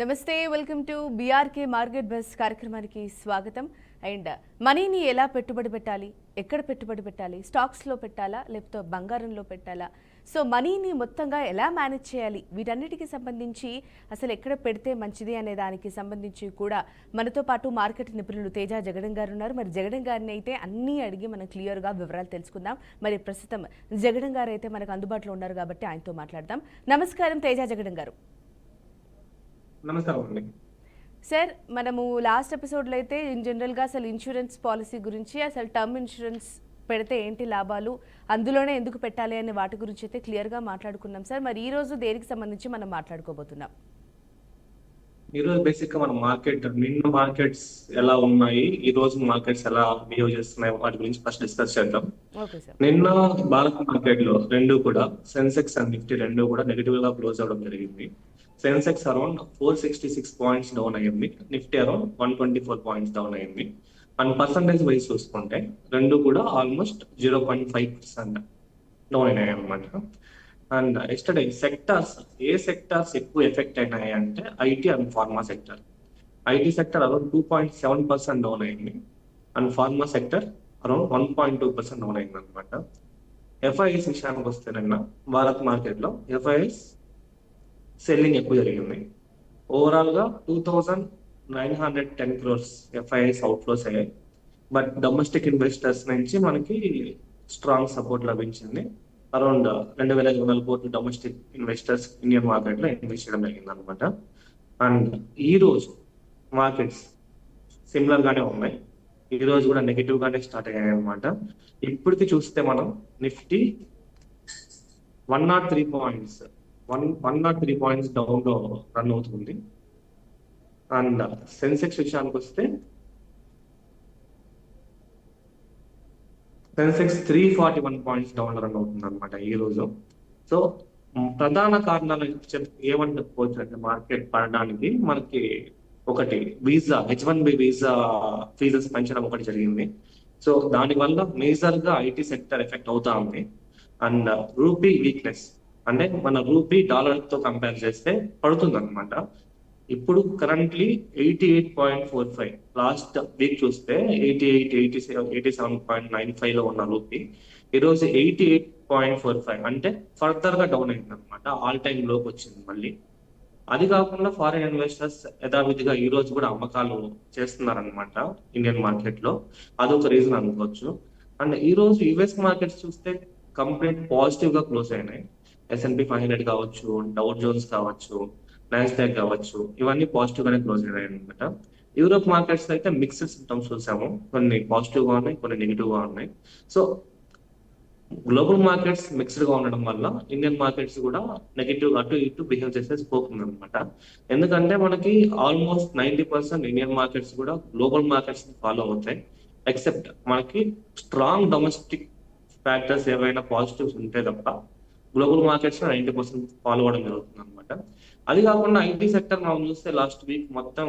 నమస్తే welcome to BRK market buzz కార్యక్రమానికి స్వాగతం. అండ్ మనీని ఎలా పెట్టుబడి పెట్టాలి ఎక్కడ పెట్టుబడి పెట్టాలి స్టాక్స్లో పెట్టాలా లేకపోతే బంగారంలో పెట్టాలా? సో మనీని మొత్తంగా ఎలా మేనేజ్ చేయాలి? వీటన్నిటికి సంబంధించి అసలు ఎక్కడ పెడితే మంచిది అనే దానికి సంబంధించి కూడా మనతో పాటు మార్కెట్ నిపుణులు తేజ జగడం గారు ఉన్నారు. మరి జగడం గారిని అయితే అన్నీ అడిగి మనం క్లియర్గా వివరాలు తెలుసుకుందాం. మరి ప్రస్తుతం జగడం గారు అయితే మనకు అందుబాటులో ఉన్నారు కాబట్టి ఆయనతో మాట్లాడదాం. నమస్కారం తేజ జగడం గారు. నమస్కారం సార్ మనము లాస్ట్ ఎపిసోడ్లో అయితే ఇన్ జనరల్గా అసలు ఇన్సూరెన్స్ పాలసీ గురించి అసలు టర్మ్ ఇన్సూరెన్స్ పెడితే ఏంటి లాభాలు అందులోనే ఎందుకు పెట్టాలి అనే వాటి గురించి అయితే క్లియర్గా మాట్లాడుకున్నాం సార్. మరి ఈ రోజు దేనికి సంబంధించి మనం మాట్లాడుకోబోతున్నాం? ఈరోజు బేసిక్గా మన మార్కెట్ నిన్న మార్కెట్స్ ఎలా ఉన్నాయి ఈ రోజు మార్కెట్స్ ఎలా బిహేవ్ చేస్తున్నాయి వాటి గురించి ఫస్ట్ డిస్కస్ చేద్దాం. నిన్న భారత్ మార్కెట్లో రెండు కూడా సెన్సెక్స్ అండ్ నిఫ్టీ రెండు కూడా నెగిటివ్గా క్లోజ్ అవడం జరిగింది. Sensex around four sixty six points down అయ్యింది nifty around one twenty four points down అయ్యింది అండ్ పర్సంటేజ్ వైజ్ చూసుకుంటే రెండు కూడా almost zero point five percent down అయినాయి అనమాట అండ్ ఎస్టర్డే సెక్టార్స్ ఏ సెక్టార్స్ ఎక్కువ ఎఫెక్ట్ అయినాయి అంటే IT and pharma sector IT sector around two point seven percent down అయింది. And pharma sector around one point two percent down అయింది అనమాట FIs విషయానికి వస్తే నిన్న భారత్ మార్కెట్లో ఎఫ్ఐఎస్ సెల్లింగ్ ఎక్కువ జరిగింది. ఓవరాల్గా two thousand nine hundred ten crores FIs outflows అయ్యాయి. బట్ డొమెస్టిక్ ఇన్వెస్టర్స్ నుంచి మనకి స్ట్రాంగ్ సపోర్ట్ లభించింది. అరౌండ్ రెండు వేల ఇరవై నాలుగు కోట్లు డొమెస్టిక్ ఇన్వెస్టర్స్ ఇండియన్ మార్కెట్లో ఇన్వెస్ట్ చేయడం జరిగింది అనమాట అండ్ ఈ రోజు మార్కెట్స్ సిమిలర్ గానే ఉన్నాయి. ఈ రోజు కూడా నెగిటివ్ గానే స్టార్ట్ అయ్యాయి అనమాట ఇప్పటికి చూస్తే మనం nifty one nought three points one one nought three points డౌన్లో రన్ అవుతుంది. అండ్ సెన్సెక్స్ విషయానికి వస్తే sensex three forty one points down run అవుతుంది అనమాట ఈ రోజు. సో ప్రధాన కారణాలు చెప్- ఏమని చెప్పుకోవచ్చు అంటే మార్కెట్ పడడానికి మనకి ఒకటి visa H one B visa fees పెంచడం ఒకటి జరిగింది. సో దాని వల్ల మేజర్గా ఐటీ సెక్టర్ ఎఫెక్ట్ అవుతా ఉంది. అండ్ రూపీ వీక్నెస్ అంటే మన రూపీ డాలర్తో కంపేర్ చేస్తే పడుతుంది అనమాట ఇప్పుడు currently eighty eight point four five last week చూస్తే eighty eight eighty seven eighty seven point nine ఫైవ్లో ఉన్న రూపీ ఈ రోజు eighty eight point four five అంటే ఫర్దర్గా డౌన్ అయింది అనమాట ఆల్ టైమ్లోకి వచ్చింది మళ్ళీ. అది కాకుండా ఫారిన్ ఇన్వెస్టర్స్ యథావిధిగా ఈ రోజు కూడా అమ్మకాలు చేస్తున్నారనమాట ఇండియన్ మార్కెట్లో. అదొక రీజన్ అనుకోవచ్చు. అండ్ ఈ రోజు యుఎస్ మార్కెట్స్ చూస్తే కంప్లీట్ పాజిటివ్గా క్లోజ్ అయినాయి. S and P five hundred కావచ్చు డౌట్ జోన్స్ కావచ్చు నాస్డాక్ కావచ్చు ఇవన్నీ పాజిటివ్ గానే క్లోజ్ అయ్యాయి అనమాట యూరోప్ మార్కెట్స్ అయితే మిక్స్డ్ సిమ్టమ్స్ చూసాము. కొన్ని పాజిటివ్గా ఉన్నాయి కొన్ని నెగిటివ్గా ఉన్నాయి. సో గ్లోబల్ మార్కెట్స్ మిక్స్డ్గా ఉండడం వల్ల ఇండియన్ మార్కెట్స్ కూడా నెగిటివ్ అటు ఇటు బిహేవ్ చేసే స్కోప్ ఉందన్నమాట. ఎందుకంటే మనకి almost ninety percent Indian markets కూడా గ్లోబల్ మార్కెట్స్ ఫాలో అవుతాయి. ఎక్సెప్ట్ మనకి స్ట్రాంగ్ డొమెస్టిక్ ఫ్యాక్టర్స్ ఏవైనా పాజిటివ్స్ ఉంటే తప్ప global markets ninety percent follow అవ్వడం జరుగుతుంది అనమాట అది కాకుండా ఐటీ సెక్టర్ మనం చూస్తే లాస్ట్ వీక్ మొత్తం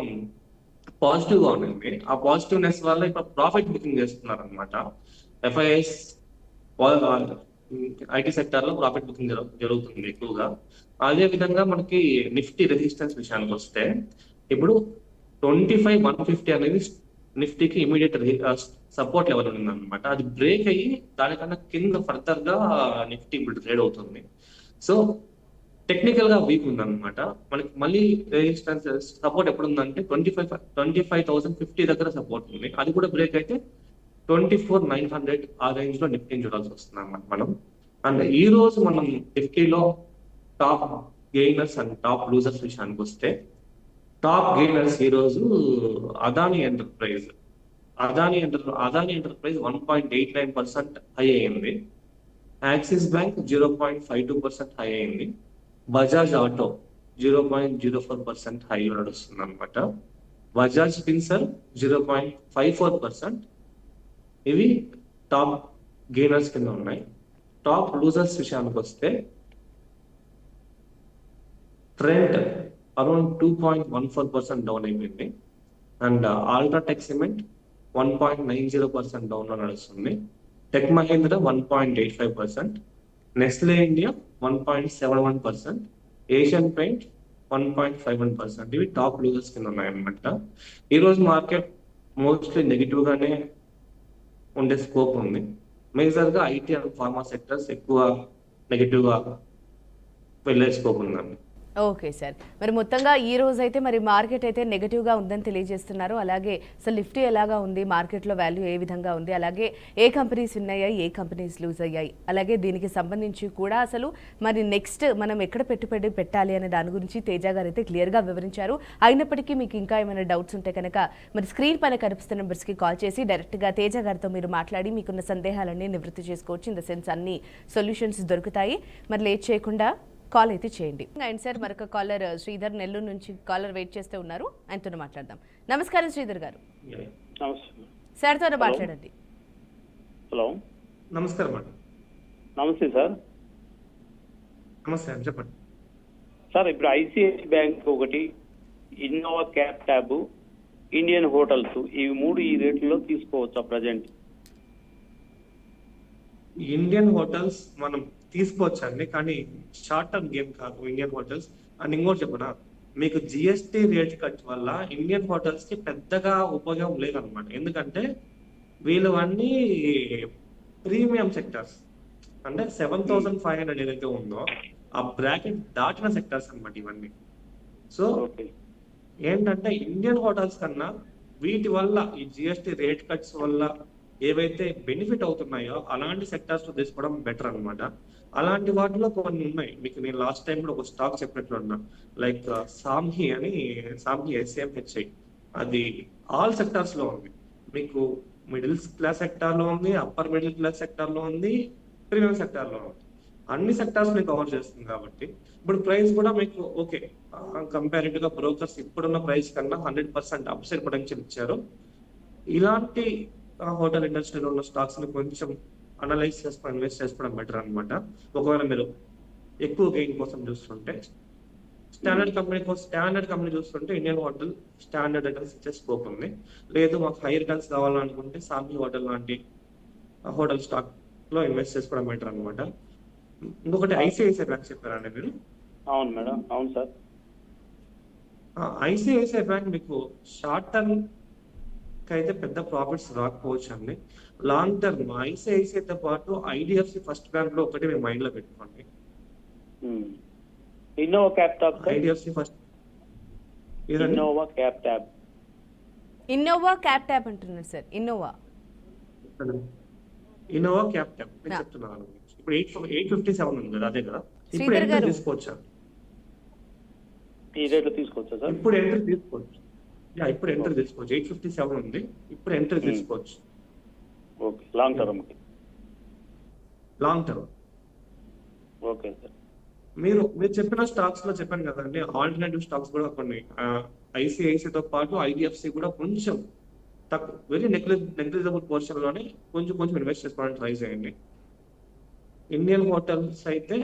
పాజిటివ్గా ఉండింది ఆ పాజిటివ్నెస్ వల్ల ఇప్పుడు ప్రాఫిట్ బుకింగ్ చేస్తున్నారు అనమాట ఎఫ్ఐఎస్ ఐటీ సెక్టర్లో ప్రాఫిట్ బుకింగ్ జరుగుతుంది ఎక్కువగా. అదే విధంగా మనకి నిఫ్టీ రెసిస్టెన్స్ విషయానికి వస్తే ఇప్పుడు ట్వంటీ ఫైవ్ వన్ ఫిఫ్టీ అనేది నిఫ్టీకి ఇమీడియట్ సపోర్ట్ లెవెల్ ఉంది అనమాట అది బ్రేక్ అయ్యి దానికన్నా కింద ఫర్దర్గా నిఫ్టీ ఇప్పుడు ట్రేడ్ అవుతుంది. సో టెక్నికల్గా వీక్ ఉందన్నమాట. మనకి మళ్ళీ రెసిస్టెన్స్ సపోర్ట్ ఎప్పుడు ఉందంటే twenty five twenty five thousand fifty దగ్గర సపోర్ట్ ఉంది. అది కూడా బ్రేక్ అయితే ట్వంటీ ఫోర్ నైన్ హండ్రెడ్ ఆ రేంజ్లో నిఫ్టీని చూడాల్సి వస్తుంది అన్నమాట మనం. అండ్ ఈ రోజు మనం నిఫ్టీలో top gainers and top losers విషయానికి వస్తే టాప్ గెయినర్స్ ఈ రోజు Adani enterprise Adani enter Adani enterprise one point eight nine percent high అయింది. Axis bank zero point five two percent high అయింది. Bajaj auto zero point zero four percent high నడుస్తుంది అనమాట Bajaj finserv zero point five four percent. ఇవి top gainers కింద ఉన్నాయి. Top losers విషయానికి వస్తే Trent around two point one four percent down అయిపోయింది. And UltraTech cement one point nine zero percent డౌన్లో నడుస్తుంది. Tech Mahindra one point eight five percent. Nestle India one point seven one percent Asian paint one point five one percent ఇవి top losers కింద ఉన్నాయన్నమాట. ఈరోజు market mostly negative గానే ఉండే scope ఉంది. మేజర్గా ఐటీ అండ్ ఫార్మా సెక్టర్స్ ఎక్కువ నెగిటివ్గా వెళ్ళే స్కోప్ ఉందండి ఓకే సార్. మరి మొత్తంగా ఈ రోజు అయితే మరి మార్కెట్ అయితే నెగటివ్గా ఉందని తెలియజేస్తున్నారు. అలాగే అసలు నిఫ్టీ ఎలాగా ఉంది? మార్కెట్లో వాల్యూ ఏ విధంగా ఉంది? అలాగే ఏ కంపెనీస్ ఉన్నాయా ఏ కంపెనీస్ లూజ్ అయ్యాయి? అలాగే దీనికి సంబంధించి కూడా అసలు మరి నెక్స్ట్ మనం ఎక్కడ పెట్టుబడి పెట్టాలి అనే దాని గురించి తేజ గారు అయితే క్లియర్గా వివరించారు. అయినప్పటికీ మీకు ఇంకా ఏమైనా డౌట్స్ ఉంటే కనుక మరి స్క్రీన్ పైన కనిపిస్తున్న నెంబర్స్కి కాల్ చేసి డైరెక్ట్గా తేజ గారితో మీరు మాట్లాడి మీకున్న సందేహాలన్నీ నివృత్తి చేసుకోవచ్చు. ఇన్ ద సెన్స్ అన్ని సొల్యూషన్స్ దొరుకుతాయి. మరి లేట్ చేయకుండా కాల్ అయితే చేయండి. అండ్ సార్ మరొక కాలర్ శ్రీధర్ నెల్లూరు నుంచి కాలర్ వెయిట్ చేస్తూ ఉన్నారు. ఆయనతో మాట్లాడదాం. నమస్కారం శ్రీధర్ గారు. నమస్తే సార్తో మాట్లాడండి. హలో. నమస్కారం అండి. నమస్తే సార్. నమస్తే చెప్పండి. సార్ ఇప్పుడు ఐసిఐసి బ్యాంక్ ఒకటి Innova cap tab Indian hotels ఇవి మూడు ఈ రేట్లలో తీసుకోవచ్చా ప్రజెంట్? ఇండియన్ హోటల్స్ మనం తీసుకోవచ్చు అండి కానీ షార్ట్ టర్మ్ గేమ్ కాదు ఇండియన్ హోటల్స్. అండ్ ఇంకోటి చెప్పనా మీకు జిఎస్టి రేట్ కట్ వల్ల ఇండియన్ హోటల్స్కి పెద్దగా ఉపయోగం లేదనమాట. ఎందుకంటే వీళ్ళు అన్ని ప్రీమియం సెక్టర్స్. అంటే సెవెన్ థౌసండ్ ఫైవ్ హండ్రెడ్ ఏదైతే ఉందో ఆ బ్రాకెట్ దాటిన సెక్టర్స్ అన్నమాట ఇవన్నీ. సో ఏంటంటే ఇండియన్ హోటల్స్ కన్నా వీటి వల్ల ఈ జిఎస్టి రేట్ కట్స్ వల్ల ఏవైతే బెనిఫిట్ అవుతున్నాయో అలాంటి సెక్టార్స్ తీసుకోవడం బెటర్ అన్నమాట. అలాంటి వాటిలో కొన్ని ఉన్నాయి. మీకు నేను లాస్ట్ టైం కూడా ఒక స్టాక్ చెప్పినట్లున్నా లైక్ సామ్హి uh, అని సామ్హి ఎస్ఎంహెచ్ఐ అది ఆల్ సెక్టార్స్లో ఉంది. మీకు మిడిల్ క్లాస్ సెక్టార్లో ఉంది అప్పర్ మిడిల్ క్లాస్ సెక్టార్లో ఉంది ప్రీమియం సెక్టార్లో ఉంది. అన్ని సెక్టార్స్ మీకు కవర్ చేస్తుంది కాబట్టి ఇప్పుడు ప్రైస్ కూడా మీకు ఓకే కంపారిటివ్గా బ్రోకర్స్ ఇప్పుడున్న ప్రైస్ కన్నా hundred percent upside potential ఇచ్చారు. ఇలాంటి హోటల్ ఇండస్ట్రీలో ఉన్న స్టాక్స్ని కొంచెం అనలైజ్ చేసుకొని ఇన్వెస్ట్ చేసుకోవడం బెటర్ అన్నమాట. ఒకవేళ మీరు ఎక్కువ గెయిన్ కోసం చూస్తుంటే స్టాండర్డ్ కంపెనీ కోసం స్టాండర్డ్ కంపెనీ చూస్తుంటే ఇండియన్ హోటల్ స్టాండర్డ్ రిటర్న్స్ ఇచ్చే స్కోప్ ఉంది. లేదు మాకు హై రిటర్న్స్ కావాలనుకుంటే సామి హోటల్ లాంటి హోటల్ స్టాక్లో ఇన్వెస్ట్ చేసుకోవడం బెటర్ అన్నమాట. ఇంకొకటి ఐసిఐసిఐ బ్యాంక్ చెప్పారండి మీరు? అవును మేడం అవును సార్. ఐసిఐసిఐ బ్యాంక్ మీకు షార్ట్ టర్మ్ అయితే పెద్ద ప్రాఫిట్స్ రాకపోవచ్చు అండి లాంగ్ టర్మ్ ఐసిఐసిఐతో పాటు ఐడిఎఫ్సి ఫస్ట్ బ్యాంక్లో ఒకటి మీరు మైండ్లో పెట్టుకోండి. Innova Captab IDFC first Innova Captab Innova Captab అంటున్నారు sir. Innova Innova Captab నేను. చెప్తున్నాను ఇప్పుడు ఎయిట్ ఎయిట్ ఫిఫ్టీ సెవెన్ ఉంది కదా అదే కదా? ఇప్పుడు ఎంట్రీ. తీసుకోవచ్చా? ఈ రేట్లో తీసుకోవచ్చా సార్? ఇప్పుడు ఎంట్రీ తీసుకోవచ్చు. ఇప్పుడు ఎంట్రీ తీసుకోవచ్చు. ఎయిట్ ఫిఫ్టీ సెవెన్ ఉంది. ఇప్పుడు ఎంట్రీ Hmm. తీసుకోవచ్చు. Okay long term long term okay sir మీరు మీరు చెప్పిన స్టాక్స్లో చెప్పాను కదండి ఆల్టర్నేటివ్ స్టాక్స్ కూడా కొన్ని. ఐసిఐసి తో పాటు ఐడిఎఫ్సి కూడా కొంచెం తక్కువ వెరీ నెగ్లిజబుల్ పోర్షన్లోనే కొంచెం కొంచెం ఇన్వెస్ట్ చేసుకోవడానికి ట్రై చేయండి. ఇండియన్ హోటల్స్ అయితే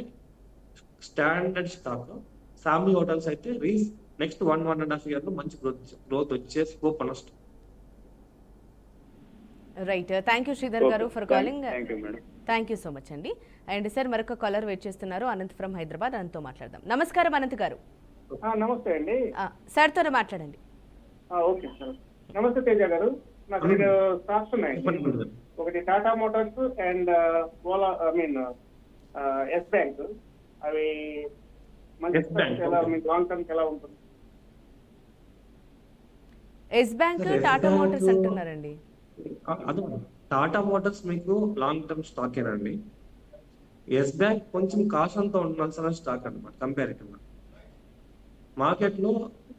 స్టాండర్డ్ స్టాక్ సామి హోటల్స్ అయితే రీస్ next one one and half ఇయర్లో మంచి గ్రోత్ గ్రోత్ వచ్చే scope stock. Right thank you Sridhar గారు for calling thank you madam thank you so much అండి. అండ్ సార్ మరొక కాలర్ వెయిట్ చేస్తున్నారు. Anant from Hyderabad అనంత్తో మాట్లాడదాం. నమస్కారం అనంత్ గారు. నమస్తే అండి. సార్తో మాట్లాడండి. ఆ, ఓకే సార్ నమస్తే తేజ గారు. నాకు రెండు స్టాక్స్ ఉన్నాయి. ఒకటి Tata motors and Ola I mean Yes bank అవి మంచి ఎలా. మీకు లాంగ్ టర్మ్ ఎలా ఉంటుంది? ఎస్ బ్యాంక్ టాటా మోటార్స్ అంటున్నారండి. టాటా మోటార్స్ మీకు లాంగ్ టర్మ్ స్టాక్ ఏనండి. ఎస్ బ్యాంక్ కొంచెం కాషన్తో ఉండాల్సిన స్టాక్ అనమాట కంపారిటివ్ మార్కెట్లో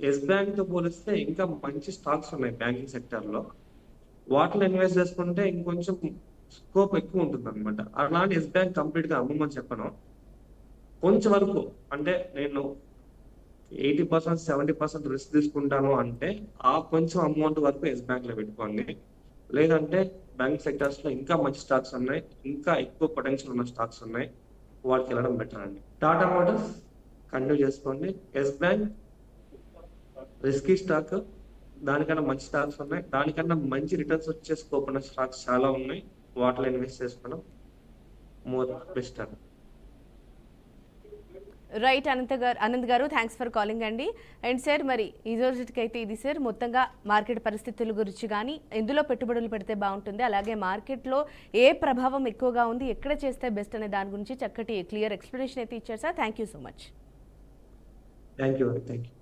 ఎస్ బ్యాంక్తో పోలిస్తే ఇంకా మంచి స్టాక్స్ ఉన్నాయి బ్యాంకింగ్ సెక్టర్లో. వాటిలో ఇన్వెస్ట్ చేసుకుంటే ఇంకొంచెం స్కోప్ ఎక్కువ ఉంటుంది అనమాట అలాంటి ఎస్ బ్యాంక్ కంప్లీట్గా అమ్మమని చెప్పను. కొంచెం వరకు అంటే నేను eighty percent seventy percent risk తీసుకుంటాను అంటే ఆ కొంచెం అమౌంట్ వరకు ఎస్ బ్యాంక్లో పెట్టుకోండి. లేదంటే బ్యాంక్ సెక్టర్స్లో ఇంకా మంచి స్టాక్స్ ఉన్నాయి ఇంకా ఎక్కువ పొటెన్షియల్ ఉన్న స్టాక్స్ ఉన్నాయి వాటికి వెళ్ళడం బెటర్ అండి. టాటా మోటార్స్ కంటిన్యూ చేసుకోండి. ఎస్ బ్యాంక్ రిస్కీ స్టాక్ దానికన్నా మంచి స్టాక్స్ ఉన్నాయి. దానికన్నా మంచి రిటర్న్స్ వచ్చే స్కోప్ ఉన్న స్టాక్స్ చాలా ఉన్నాయి. వాటిలో ఇన్వెస్ట్ చేసుకోవడం మోర్ బెస్ట్ అండి. రైట్ అనంత గారు అనంత్ గారు థ్యాంక్స్ ఫర్ కాలింగ్ అండి. అండ్ సార్ మరి ఈ రోజుకైతే ఇది సార్ మొత్తంగా మార్కెట్ పరిస్థితుల గురించి కానీ ఎందులో పెట్టుబడులు పెడితే బాగుంటుంది అలాగే మార్కెట్లో ఏ ప్రభావం ఎక్కువగా ఉంది ఎక్కడ చేస్తే బెస్ట్ అనే దాని గురించి చక్కటి క్లియర్ ఎక్స్ప్లెనేషన్ అయితే ఇచ్చారు sir thank you so much thank you thank you